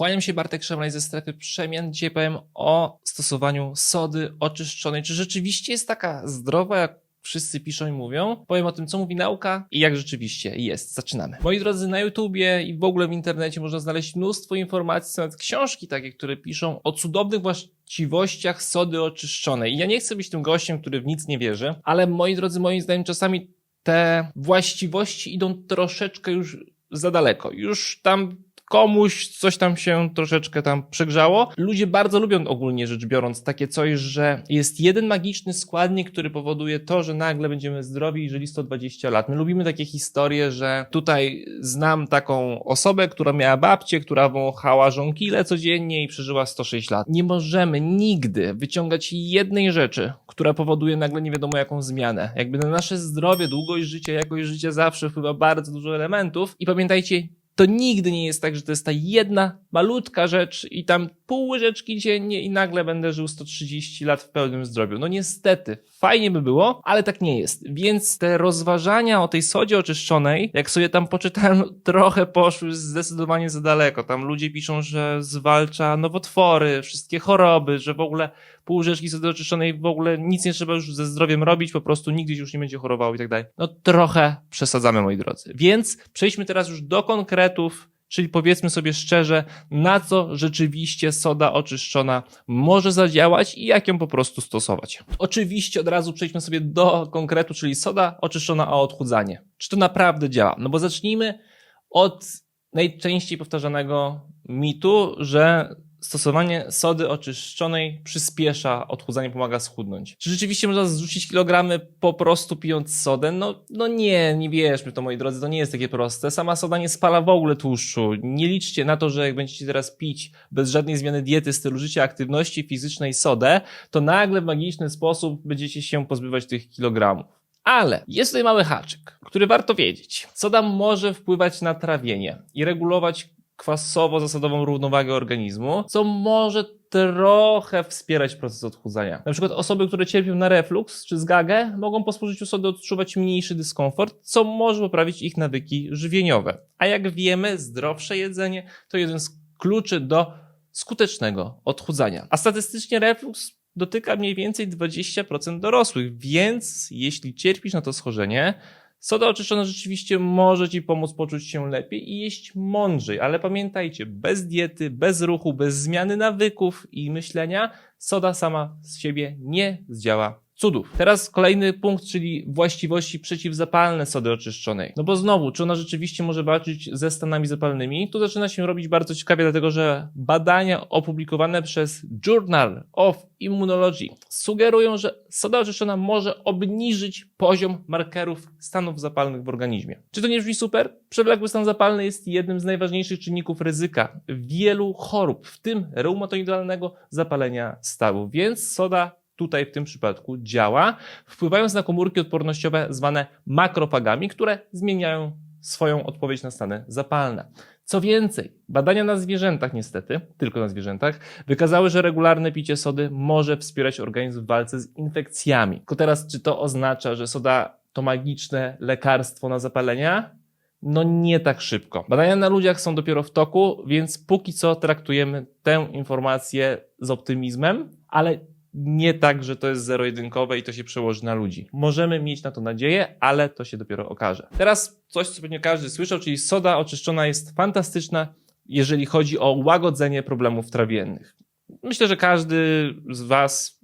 Kłaniam się Bartek Szemraj ze strefy przemian. Dzisiaj powiem o stosowaniu sody oczyszczonej. Czy rzeczywiście jest taka zdrowa, jak wszyscy piszą i mówią? Powiem o tym, co mówi nauka i jak rzeczywiście jest. Zaczynamy. Moi drodzy, na YouTubie i w ogóle w internecie można znaleźć mnóstwo informacji, nawet książki takie, które piszą o cudownych właściwościach sody oczyszczonej. I ja nie chcę być tym gościem, który w nic nie wierzy, ale moi drodzy, moim zdaniem czasami te właściwości idą troszeczkę już za daleko. Już tam komuś coś tam się troszeczkę tam przegrzało. Ludzie bardzo lubią ogólnie rzecz biorąc takie coś, że jest jeden magiczny składnik, który powoduje to, że nagle będziemy zdrowi i żyli 120 lat. My lubimy takie historie, że tutaj znam taką osobę, która miała babcię, która wąchała żonkile codziennie i przeżyła 106 lat. Nie możemy nigdy wyciągać jednej rzeczy, która powoduje nagle nie wiadomo jaką zmianę. Jakby na nasze zdrowie, długość życia, jakość życia zawsze wpływa bardzo dużo elementów i pamiętajcie, to nigdy nie jest tak, że to jest ta jedna malutka rzecz i tam pół łyżeczki dziennie i nagle będę żył 130 lat w pełnym zdrowiu. No niestety, fajnie by było, ale tak nie jest. Więc te rozważania o tej sodzie oczyszczonej, jak sobie tam poczytałem, trochę poszły zdecydowanie za daleko. Tam ludzie piszą, że zwalcza nowotwory, wszystkie choroby, że w ogóle pół łyżeczki sody oczyszczonej w ogóle nic nie trzeba już ze zdrowiem robić, po prostu nigdy już nie będzie chorował i tak dalej. No trochę przesadzamy, moi drodzy. Więc przejdźmy teraz już do konkretów, czyli powiedzmy sobie szczerze, na co rzeczywiście soda oczyszczona może zadziałać i jak ją po prostu stosować. Oczywiście od razu przejdźmy sobie do konkretu, czyli soda oczyszczona o odchudzanie. Czy to naprawdę działa? No bo zacznijmy od najczęściej powtarzanego mitu, że stosowanie sody oczyszczonej przyspiesza odchudzanie, pomaga schudnąć. Czy rzeczywiście można zrzucić kilogramy po prostu pijąc sodę? No, no nie, nie wierzmy to moi drodzy, to nie jest takie proste. Sama soda nie spala w ogóle tłuszczu. Nie liczcie na to, że jak będziecie teraz pić bez żadnej zmiany diety, stylu życia, aktywności fizycznej sodę, to nagle w magiczny sposób będziecie się pozbywać tych kilogramów. Ale jest tutaj mały haczyk, który warto wiedzieć. Soda może wpływać na trawienie i regulować kwasowo-zasadową równowagę organizmu, co może trochę wspierać proces odchudzania. Na przykład osoby, które cierpią na reflux czy zgagę, mogą po spożyciu sody odczuwać mniejszy dyskomfort, co może poprawić ich nawyki żywieniowe. A jak wiemy, zdrowsze jedzenie to jeden z kluczy do skutecznego odchudzania. A statystycznie reflux dotyka mniej więcej 20% dorosłych, więc jeśli cierpisz na to schorzenie, Soda oczyszczona rzeczywiście może Ci pomóc poczuć się lepiej i jeść mądrzej, ale pamiętajcie, bez diety, bez ruchu, bez zmiany nawyków i myślenia, soda sama z siebie nie zdziała cudów. Teraz kolejny punkt, czyli właściwości przeciwzapalne sody oczyszczonej. No bo znowu, czy ona rzeczywiście może walczyć ze stanami zapalnymi? Tu zaczyna się robić bardzo ciekawie, dlatego że badania opublikowane przez Journal of Immunology sugerują, że soda oczyszczona może obniżyć poziom markerów stanów zapalnych w organizmie. Czy to nie brzmi super? Przewlekły stan zapalny jest jednym z najważniejszych czynników ryzyka wielu chorób, w tym reumatoidalnego zapalenia stawów, więc soda tutaj w tym przypadku działa, wpływając na komórki odpornościowe zwane makrofagami, które zmieniają swoją odpowiedź na stany zapalne. Co więcej, badania na zwierzętach, niestety, tylko na zwierzętach, wykazały, że regularne picie sody może wspierać organizm w walce z infekcjami. Tylko teraz, czy to oznacza, że soda to magiczne lekarstwo na zapalenia? No nie tak szybko. Badania na ludziach są dopiero w toku, więc póki co traktujemy tę informację z optymizmem, ale nie tak, że to jest zero-jedynkowe i to się przełoży na ludzi. Możemy mieć na to nadzieję, ale to się dopiero okaże. Teraz coś, co pewnie każdy słyszał, czyli soda oczyszczona jest fantastyczna, jeżeli chodzi o łagodzenie problemów trawiennych. Myślę, że każdy z Was,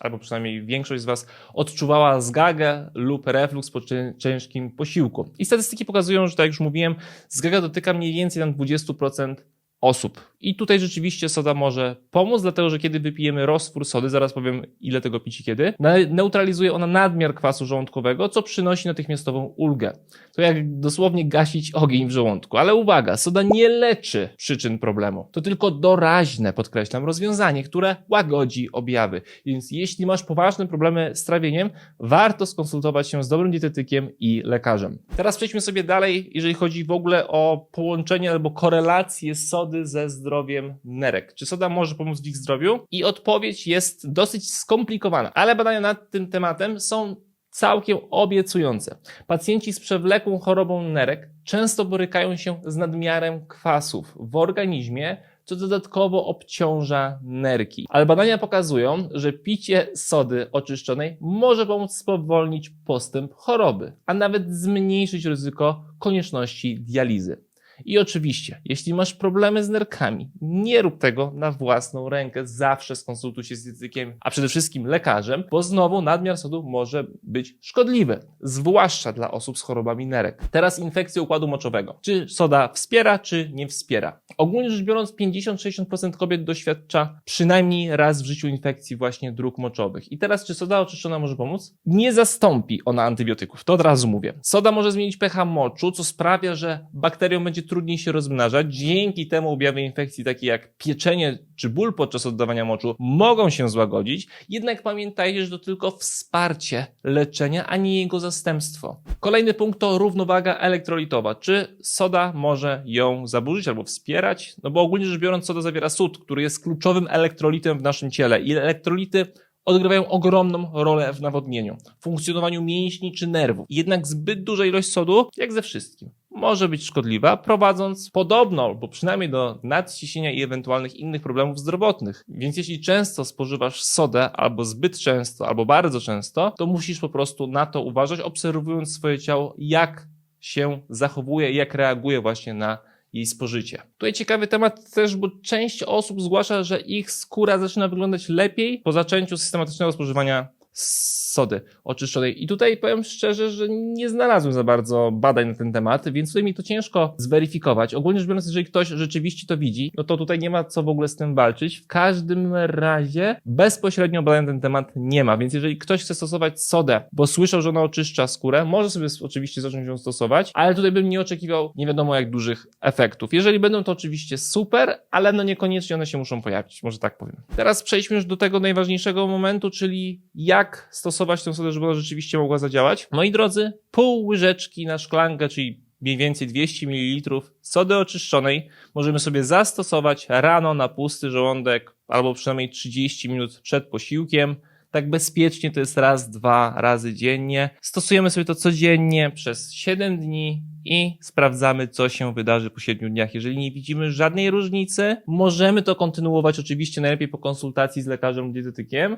albo przynajmniej większość z Was, odczuwała zgagę lub reflux po ciężkim posiłku. I statystyki pokazują, że tak jak już mówiłem, zgaga dotyka mniej więcej tam 20% osób. I tutaj rzeczywiście soda może pomóc, dlatego że kiedy wypijemy roztwór sody, zaraz powiem ile tego pić i kiedy, neutralizuje ona nadmiar kwasu żołądkowego, co przynosi natychmiastową ulgę. To jak dosłownie gasić ogień w żołądku. Ale uwaga, soda nie leczy przyczyn problemu. To tylko doraźne, podkreślam, rozwiązanie, które łagodzi objawy. Więc jeśli masz poważne problemy z trawieniem, warto skonsultować się z dobrym dietetykiem i lekarzem. Teraz przejdźmy sobie dalej, jeżeli chodzi w ogóle o połączenie albo korelację sody ze zdrowiem nerek. Czy soda może pomóc w ich zdrowiu? I odpowiedź jest dosyć skomplikowana, ale badania nad tym tematem są całkiem obiecujące. Pacjenci z przewlekłą chorobą nerek często borykają się z nadmiarem kwasów w organizmie, co dodatkowo obciąża nerki. Ale badania pokazują, że picie sody oczyszczonej może pomóc spowolnić postęp choroby, a nawet zmniejszyć ryzyko konieczności dializy. I oczywiście, jeśli masz problemy z nerkami, nie rób tego na własną rękę. Zawsze skonsultuj się z dietetykiem, a przede wszystkim lekarzem, bo znowu nadmiar sodu może być szkodliwy, zwłaszcza dla osób z chorobami nerek. Teraz infekcja układu moczowego. Czy soda wspiera, czy nie wspiera? Ogólnie rzecz biorąc, 50-60% kobiet doświadcza przynajmniej raz w życiu infekcji właśnie dróg moczowych. I teraz, czy soda oczyszczona może pomóc? Nie zastąpi ona antybiotyków, to od razu mówię. Soda może zmienić pH moczu, co sprawia, że bakteriom będzie trudniej się rozmnażać. Dzięki temu objawy infekcji, takie jak pieczenie czy ból podczas oddawania moczu, mogą się złagodzić. Jednak pamiętajcie, że to tylko wsparcie leczenia, a nie jego zastępstwo. Kolejny punkt to równowaga elektrolitowa. Czy soda może ją zaburzyć albo wspierać? No bo ogólnie rzecz biorąc, soda zawiera sód, który jest kluczowym elektrolitem w naszym ciele i elektrolity odgrywają ogromną rolę w nawodnieniu, funkcjonowaniu mięśni czy nerwów. Jednak zbyt duża ilość sodu, jak ze wszystkim, może być szkodliwa, prowadząc podobno, bo przynajmniej do nadciśnienia i ewentualnych innych problemów zdrowotnych. Więc jeśli często spożywasz sodę, albo zbyt często, albo bardzo często, to musisz po prostu na to uważać, obserwując swoje ciało, jak się zachowuje, jak reaguje właśnie na jej spożycie. Tutaj ciekawy temat też, bo część osób zgłasza, że ich skóra zaczyna wyglądać lepiej po zaczęciu systematycznego spożywania sody oczyszczonej. I tutaj powiem szczerze, że nie znalazłem za bardzo badań na ten temat, więc tutaj mi to ciężko zweryfikować. Ogólnie rzecz biorąc, jeżeli ktoś rzeczywiście to widzi, no to tutaj nie ma co w ogóle z tym walczyć. W każdym razie bezpośrednio badań na ten temat nie ma, więc jeżeli ktoś chce stosować sodę, bo słyszał, że ona oczyszcza skórę, może sobie oczywiście zacząć ją stosować, ale tutaj bym nie oczekiwał nie wiadomo jak dużych efektów. Jeżeli będą to oczywiście super, ale no niekoniecznie one się muszą pojawić, może tak powiem. Teraz przejdźmy już do tego najważniejszego momentu, czyli jak stosować tę sodę, żeby ona rzeczywiście mogła zadziałać. Moi drodzy, pół łyżeczki na szklankę, czyli mniej więcej 200 ml sody oczyszczonej możemy sobie zastosować rano na pusty żołądek albo przynajmniej 30 minut przed posiłkiem. Tak bezpiecznie to jest raz, dwa razy dziennie. Stosujemy sobie to codziennie przez 7 dni i sprawdzamy, co się wydarzy po 7 dniach. Jeżeli nie widzimy żadnej różnicy, możemy to kontynuować oczywiście najlepiej po konsultacji z lekarzem dietetykiem,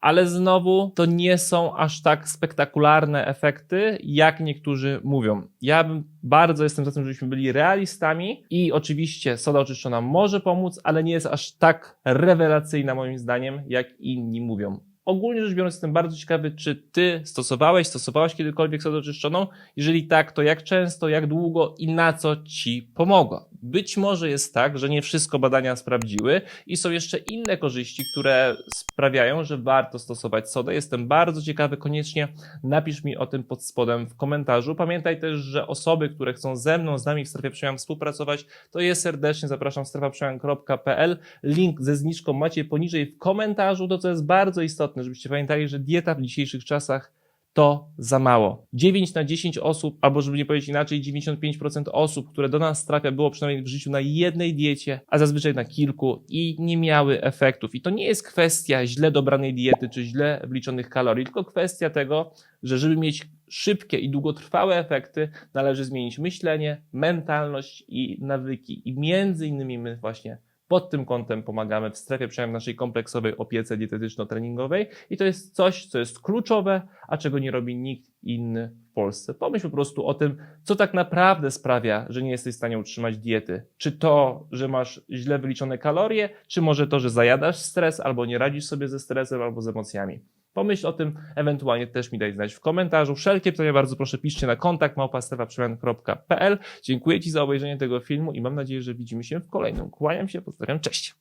ale znowu to nie są aż tak spektakularne efekty, jak niektórzy mówią. Ja bym bardzo jestem za tym, żebyśmy byli realistami i oczywiście soda oczyszczona może pomóc, ale nie jest aż tak rewelacyjna moim zdaniem, jak inni mówią. Ogólnie rzecz biorąc, jestem bardzo ciekawy, czy ty stosowałeś, stosowałaś kiedykolwiek sodę oczyszczoną? Jeżeli tak, to jak często, jak długo i na co ci pomogła? Być może jest tak, że nie wszystko badania sprawdziły i są jeszcze inne korzyści, które sprawiają, że warto stosować sodę. Jestem bardzo ciekawy, koniecznie napisz mi o tym pod spodem w komentarzu. Pamiętaj też, że osoby, które chcą ze mną, z nami w strefie przemian współpracować, to je serdecznie zapraszam strefaprzemian.pl. Link ze zniżką macie poniżej w komentarzu. To, co jest bardzo istotne, żebyście pamiętali, że dieta w dzisiejszych czasach to za mało. 9 na 10 osób, albo żeby nie powiedzieć inaczej, 95% osób, które do nas trafia, było przynajmniej w życiu na jednej diecie, a zazwyczaj na kilku i nie miały efektów. I to nie jest kwestia źle dobranej diety czy źle wliczonych kalorii, tylko kwestia tego, że żeby mieć szybkie i długotrwałe efekty, należy zmienić myślenie, mentalność i nawyki. I między innymi my właśnie pod tym kątem pomagamy w strefie przemian naszej kompleksowej opiece dietetyczno-treningowej i to jest coś, co jest kluczowe, a czego nie robi nikt inny w Polsce. Pomyśl po prostu o tym, co tak naprawdę sprawia, że nie jesteś w stanie utrzymać diety. Czy to, że masz źle wyliczone kalorie, czy może to, że zajadasz stres, albo nie radzisz sobie ze stresem, albo z emocjami. Pomyśl o tym, ewentualnie też mi daj znać w komentarzu. Wszelkie pytania bardzo proszę piszcie na kontakt małpastewaprzemian.pl. Dziękuję Ci za obejrzenie tego filmu i mam nadzieję, że widzimy się w kolejnym. Kłaniam się, pozdrawiam, cześć!